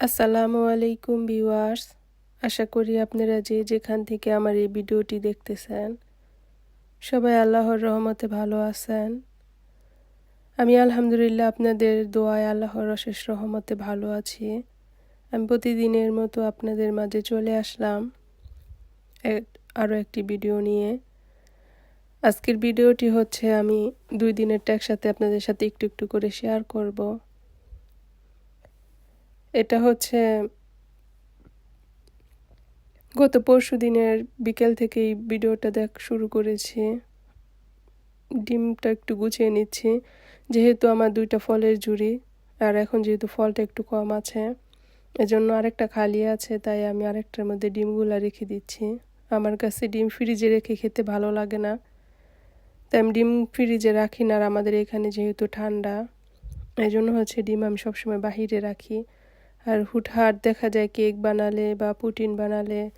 আসসালামু আলাইকুম ভিউয়ার্স। আশা করি আপনারা যে যেখান থেকে আমার এই ভিডিওটি দেখতেছেন, সবাই আল্লাহর রহমতে ভালো আছেন। আমি আলহামদুলিল্লাহ আপনাদের দোয়ায় আল্লাহর অশেষ রহমতে ভালো আছি। আমি প্রতিদিনের মতো আপনাদের মাঝে চলে আসলাম আরও একটি ভিডিও নিয়ে। আজকের ভিডিওটি হচ্ছে আমি দুই দিনের একসাথে আপনাদের সাথে একটু একটু করে শেয়ার করব। এটা হচ্ছে গত পরশু দিনের বিকেল থেকেই ভিডিওটা দেখ শুরু করেছি। ডিমটা একটু গুছিয়ে নিচ্ছি। যেহেতু আমার দুইটা ফলের জুড়ি আর এখন যেহেতু ফলটা একটু কম আছে, এজন্য আরেকটা খালি আছে, তাই আমি আরেকটার মধ্যে ডিমগুলো রেখে দিচ্ছি। আমার কাছে ডিম ফ্রিজে রেখে খেতে ভালো লাগে না। তাই আমি ডিম ফ্রিজে রাখি না, আর আমাদের এখানে যেহেতু ঠান্ডা এই জন্য হচ্ছে ডিম আমি সবসময় বাহিরে রাখি। আর হুটহাট দেখা যায় কেক বানালে বা পুটিন বানালে।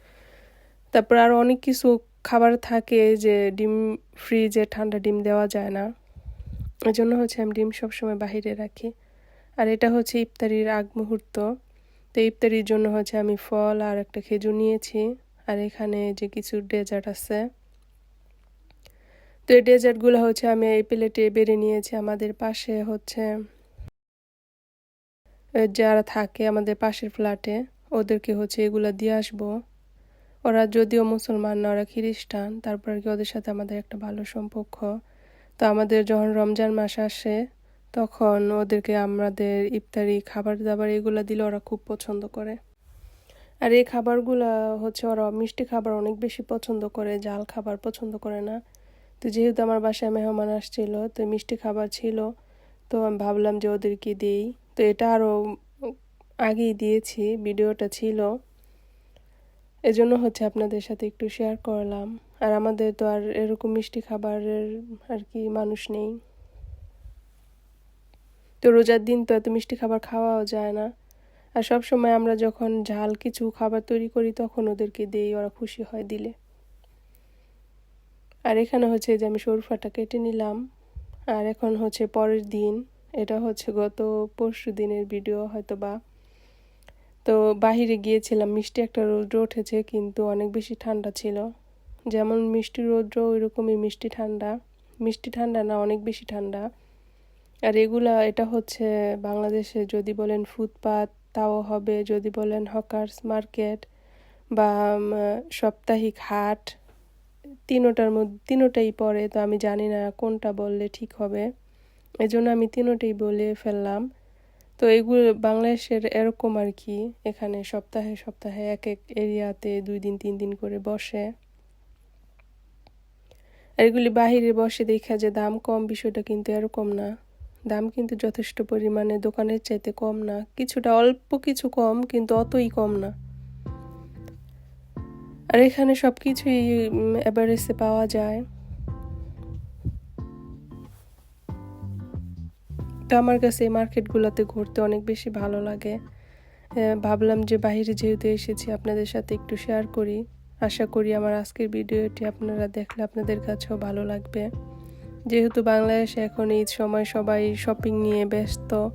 তারপর আর অনেক কিছু খাবার থাকে যে ডিম ফ্রিজে ঠান্ডা ডিম দেওয়া যায় না। এই জন্য হচ্ছে আমি ডিম সবসময় বাহিরে রাখি। আর এটা হচ্ছে ইফতারির আগ মুহূর্ত। তো ইফতারির জন্য হচ্ছে আমি ফল আর একটা খেজুর নিয়েছি। আর এখানে যে কিছু ডেজার্ট আছে। তো এই ডেজার্টগুলো হচ্ছে আমি এই প্লেটে বেড়ে নিয়েছি। আমাদের পাশে হচ্ছে যারা থাকে আমাদের পাশের ফ্ল্যাটে ওদেরকে হচ্ছে এগুলো দিয়ে আসব। ওরা যদিও মুসলমান না, ওরা খ্রিস্টান, তারপর কি ওদের সাথে আমাদের একটা ভালো সম্পর্ক। তো আমাদের যখন রমজান মাস আসে, তখন ওদেরকে আমাদের ইফতারি খাবার দাবার এগুলো দিলে ওরা খুব পছন্দ করে। আর এই খাবারগুলো হচ্ছে ওরা মিষ্টি খাবার অনেক বেশি পছন্দ করে, জাল খাবার পছন্দ করে না। তো যেহেতু আমার বাসায় মেহমান আসছিল, তো মিষ্টি খাবার ছিল, তো আমি ভাবলাম যে ওদেরকে দিই। তো এটা আরও আগেই দিয়েছি, ভিডিওটা ছিল। এজন্য হচ্ছে আপনাদের সাথে একটু শেয়ার করলাম। আর আমাদের তো আর এরকম মিষ্টি খাবারের আর কি মানুষ নেই। তো রোজার দিন তো এত মিষ্টি খাবার খাওয়াও যায় না। আর সব সময় আমরা যখন ঝাল কিছু খাবার তৈরি করি, তখন ওদেরকে দেই, ওরা খুশি হয় দিলে। আর এখানে হচ্ছে যে আমি সরফাটা কেটে নিলাম। আর এখন হচ্ছে পরের দিন এটা হচ্ছে গত পরশু দিনের ভিডিও হয়তো বা তো বাহিরে গিয়েছিলাম, মিষ্টি একটা রৌদ্র উঠেছে কিন্তু অনেক বেশি ঠান্ডা ছিল। যেমন মিষ্টি রৌদ্র ওই রকমই মিষ্টি ঠান্ডা। মিষ্টি ঠান্ডা না, অনেক বেশি ঠান্ডা। আর এগুলা, এটা হচ্ছে বাংলাদেশে যদি বলেন ফুটপাত, তাও হবে যদি বলেন হকার্স মার্কেট বা সাপ্তাহিক হাট, তিনোটার মধ্যে, তিনোটাই পড়ে, তো আমি জানি না কোনটা বললে ঠিক হবে। এজন্য আমি তিনোটাই বলে ফেললাম। তো এগুলো বাংলাদেশের এরকম আর কি, এখানে সপ্তাহে সপ্তাহে এক এক এরিয়াতে দুই দিন, তিন দিন করে বসে। এগুলি বাহিরে বসে দেখা যে দাম কম, বিষয়টা কিন্তু এরকম না। দাম কিন্তু যথেষ্ট পরিমাণে দোকানের চাইতে কম না। কিছুটা অল্প, কিছু কম, কিন্তু অতই কম না। আর এখানে সব কিছুই এভারেস্টে পাওয়া যায়। তো আমার কাছে এই মার্কেটগুলোতে ঘুরতে অনেক বেশি ভালো লাগে। ভাবলাম যে বাহিরে যেহেতু এসেছি আপনাদের সাথে একটু শেয়ার করি। আশা করি আমার আজকের ভিডিওটি আপনারা দেখলে আপনাদের কাছেও ভালো লাগবে। যেহেতু বাংলাদেশে এখন ঈদ সময়, সবাই শপিং নিয়ে ব্যস্ত।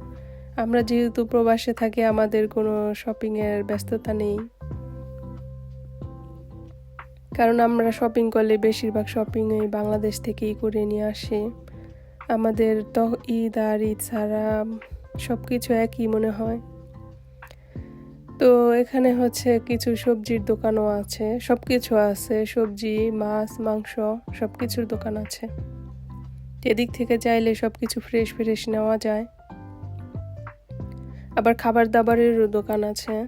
আমরা যেহেতু প্রবাসে থাকি, আমাদের কোনো শপিংয়ের ব্যস্ততা নেই। কারণ আমরা শপিং করলে বেশিরভাগ শপিং বাংলাদেশ থেকেই করে নিয়ে আসি। আমাদের তো ঈদ আর ঈদ ছাড়া সব কিছু একই মনে হয়। তো এখানে হচ্ছে কিছু সবজির দোকানও আছে সব কিছু আছে। সবজি, মাছ, মাংস সব কিছুর দোকান আছে। এদিক থেকে চাইলে সব কিছু ফ্রেশ ফ্রেশ নেওয়া যায়। আবার খাবার দাবারেরও দোকান আছে।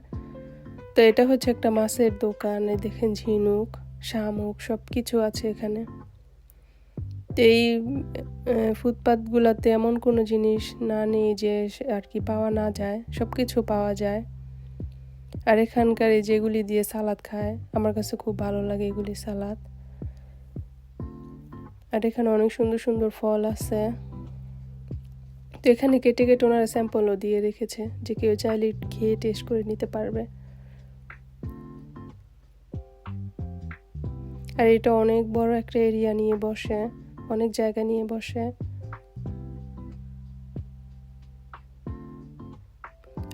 তো এটা হচ্ছে একটা মাছের দোকান দেখেন ঝিনুক, শামুক সব কিছু আছে এখানে। এই ফুটপাথগুলোতে এমন কোনো জিনিস না নেই যে আর কি পাওয়া না যায় সব কিছু পাওয়া যায়। আর এখানকার এই যেগুলি দিয়ে সালাদ খায়, আমার কাছে খুব ভালো লাগে এগুলি সালাদ। আর এখানে অনেক সুন্দর সুন্দর ফল আছে। তো এখানে কেটে কেটে ওনারা স্যাম্পলও দিয়ে রেখেছে যে কেউ চাইলে খেয়ে টেস্ট করে নিতে পারবে। আর এটা অনেক বড় একটা এরিয়া নিয়ে বসে। অনেক জায়গা নিয়ে বসে।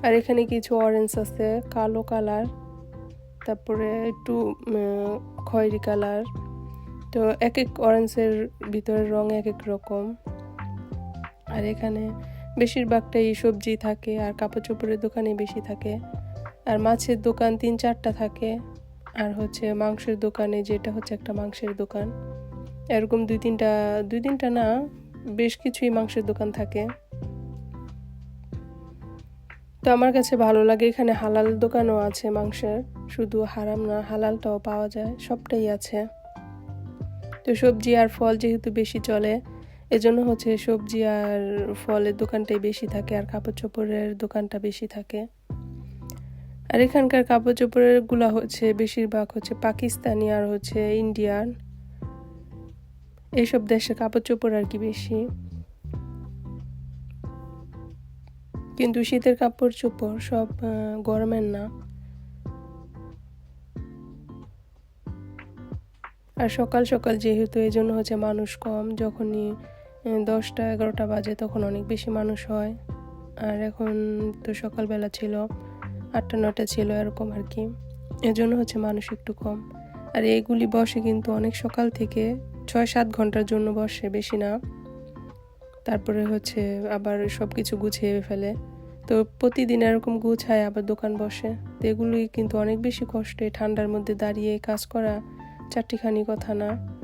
আর এখানে কিছু অরেঞ্জ আছে, কালো কালার তারপরে একটু খয়েরি কালার তো এক এক অরেঞ্জের ভিতরের রং এক এক রকম। আর এখানে বেশিরভাগটাই সবজি থাকে আর কাপড় চোপড়ের দোকানে বেশি থাকে। আর মাছের দোকান তিন চারটা থাকে। আর হচ্ছে মাংসের দোকানে যেটা হচ্ছে একটা মাংসের দোকান। এরকম দুই তিনটা দুই তিনটা না, বেশ কিছুই মাংসের দোকান থাকে। তো আমার কাছে ভালো লাগে, এখানে হালাল দোকানও আছে মাংসের। শুধু হারাম না, হালালটাও পাওয়া যায়, সবটাই আছে। তো সবজি আর ফল যেহেতু বেশি চলে, এজন্য হচ্ছে সবজি আর ফলের দোকানটাই বেশি থাকে, আর কাপড় চোপড়ের দোকানটা বেশি থাকে। আর এখানকার কাপড় চোপড়েরগুলা হচ্ছে, বেশিরভাগ হচ্ছে পাকিস্তানি আর হচ্ছে ইন্ডিয়ান। এইসব দেশে কাপড় চোপড় আর কি বেশি। কিন্তু শীতের কাপড় চোপড় সব গরমের না। আর সকাল সকাল যেহেতু এই জন্য হচ্ছে মানুষ কম, যখনই দশটা, এগারোটা বাজে তখন অনেক বেশি মানুষ হয়। আর এখন তো সকালবেলা ছিল, আটটা নটা ছিল এরকম আর কি। এজন্য হচ্ছে মানুষ একটু কম। আর এইগুলি বসে কিন্তু অনেক সকাল থেকে ছয় সাত ঘণ্টার জন্য বসে, বেশি না। তারপরে হচ্ছে আবার সব কিছু গুছিয়ে ফেলে। তো প্রতিদিন এরকম গুছায়, আবার দোকান বসে। তো এগুলি কিন্তু অনেক বেশি কষ্টে, ঠান্ডার মধ্যে দাঁড়িয়ে কাজ করা চারটিখানি কথা না।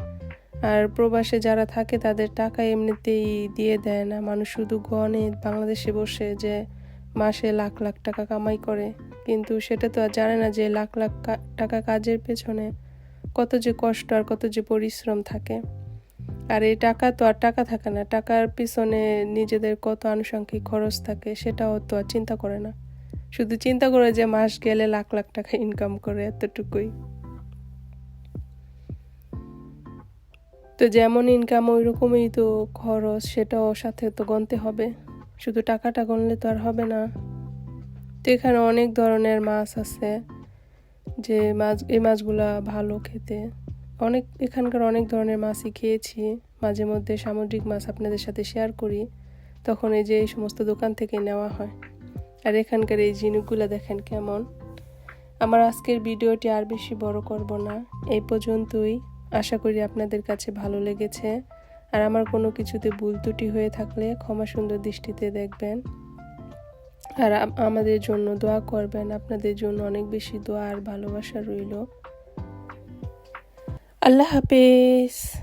আর প্রবাসে যারা থাকে, তাদের টাকা এমনিতেই দিয়ে দেয় না। মানুষ শুধু গনে বাংলাদেশে বসে যে মাসে লাখ লাখ টাকা কামাই করে। কিন্তু সেটা তো আর জানে না যে লাখ লাখ টাকা কাজের পেছনে কত যে কষ্ট আর কত যে পরিশ্রম থাকে। আর এই টাকা তো আর টাকা থাকে না, টাকার পিছনে নিজেদের কত আনুষঙ্গিক খরচ থাকে সেটাও তো আর চিন্তা করে না। শুধু চিন্তা করে যে মাস গেলে লাখ লাখ টাকা ইনকাম করে এতটুকুই। তো যেমন ইনকাম ওই রকমই তো খরচ, সেটাও সাথে তো গনতে হবে। শুধু টাকাটা গনলে তো আর হবে না। তো এখানে অনেক ধরনের মাছ আছে। যে মাছ, এই মাছগুলা ভালো খেতে। অনেক, এখানকার অনেক ধরনের মাছই খেয়েছি। মাঝে মধ্যে সামুদ্রিক মাছ আপনাদের সাথে শেয়ার করি। তখন এই যে এই সমস্ত দোকান থেকে নেওয়া হয়। আর এখানকার এই জিনিসগুলো দেখেন কেমন। আমার আজকের ভিডিওটি আর বেশি বড় করব না। এই পর্যন্তই। আশা করি আপনাদের কাছে ভালো লেগেছে। আর আমার কোনো কিছুতে ভুল ত্রুটি হয়ে থাকলে ক্ষমা সুন্দর দৃষ্টিতে দেখবেন। আর আমাদের জন্য দোয়া করবেন। আপনাদের জন্য অনেক বেশি দোয়া আর ভালোবাসা রইল। আল্লাহ হাফেজ।